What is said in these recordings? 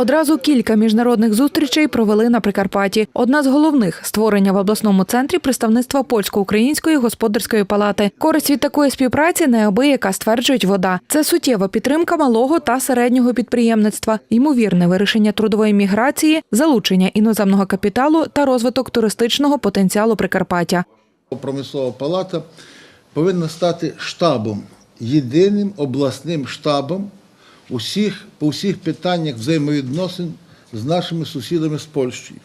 Одразу кілька міжнародних зустрічей провели на Прикарпатті. Одна з головних створення в обласному центрі представництва польсько-української господарської палати. Користь від такої співпраці неабияка стверджують вода. Це суттєва підтримка малого та середнього підприємництва, ймовірне вирішення трудової міграції, залучення іноземного капіталу та розвиток туристичного потенціалу Прикарпаття. Промислова палата повинна стати штабом, єдиним обласним штабом усіх, по всіх питаннях взаємовідносин з нашими сусідами з Польщею.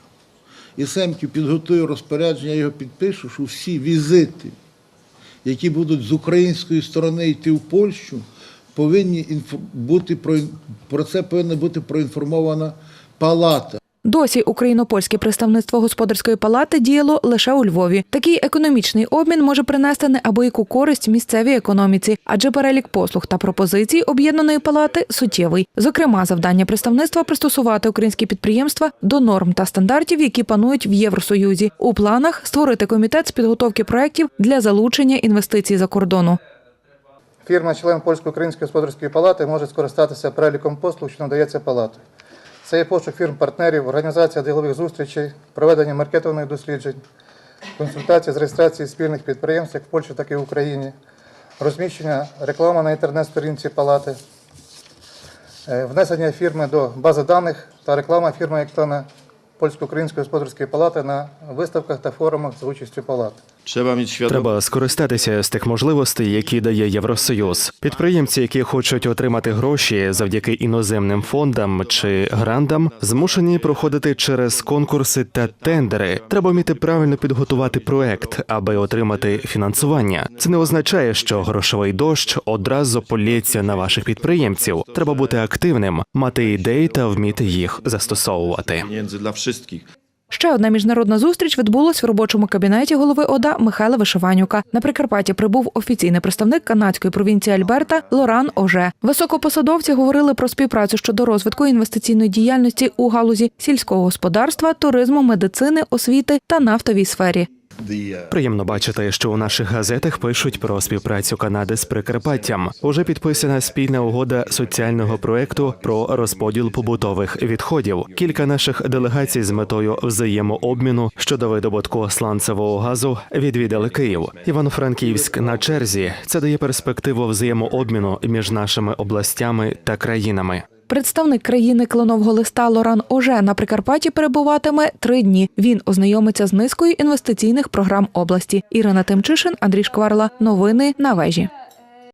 І Семків підготую розпорядження, я його підпишу, що всі візити, які будуть з української сторони йти в Польщу, повинні бути про це повинна бути проінформована палата. Досі україно-польське представництво господарської палати діяло лише у Львові. Такий економічний обмін може принести неабияку користь місцевій економіці, адже перелік послуг та пропозицій об'єднаної палати суттєвий. Зокрема, завдання представництва пристосувати українські підприємства до норм та стандартів, які панують в Євросоюзі. У планах створити комітет з підготовки проєктів для залучення інвестицій за кордону. Фірма, член Польсько-Української господарської палати, може скористатися переліком послуг, що надається палатою. Це є пошук фірм-партнерів, організація ділових зустрічей, проведення маркетингових досліджень, консультації з реєстрації спільних підприємств як в Польщі, так і в Україні, розміщення реклами на інтернет-сторінці палати, е, внесення фірми до бази даних та реклама фірми як члена Польсько-Української господарської палати на виставках та форумах за участю палати. Mieć świadomość. Треба скористатися з тих можливостей, які дає Євросоюз. Підприємці, які хочуть отримати гроші завдяки іноземним фондам чи грантам, змушені проходити через конкурси та тендери. Треба вміти правильно підготувати проект, аби отримати фінансування. Це не означає, що грошовий дощ одразу полється на ваших підприємців. Треба бути активним, мати ідеї та вміти їх застосовувати. Ще одна міжнародна зустріч відбулась в робочому кабінеті голови ОДА Михайла Вишиванюка. На Прикарпатті прибув офіційний представник канадської провінції Альберта Лоран Оже. Високопосадовці говорили про співпрацю щодо розвитку інвестиційної діяльності у галузі сільського господарства, туризму, медицини, освіти та нафтовій сфері. Приємно бачити, що у наших газетах пишуть про співпрацю Канади з Прикарпаттям. Уже підписана спільна угода соціального проекту про розподіл побутових відходів. Кілька наших делегацій з метою взаємообміну щодо видобутку сланцевого газу відвідали Київ. Івано-Франківськ на черзі. Це дає перспективу взаємообміну між нашими областями та країнами. Представник країни кленового листа Лоран Оже на Прикарпатті перебуватиме три дні. Він ознайомиться з низкою інвестиційних програм області. Ірина Тимчишин, Андрій Шкварла. Новини на вежі.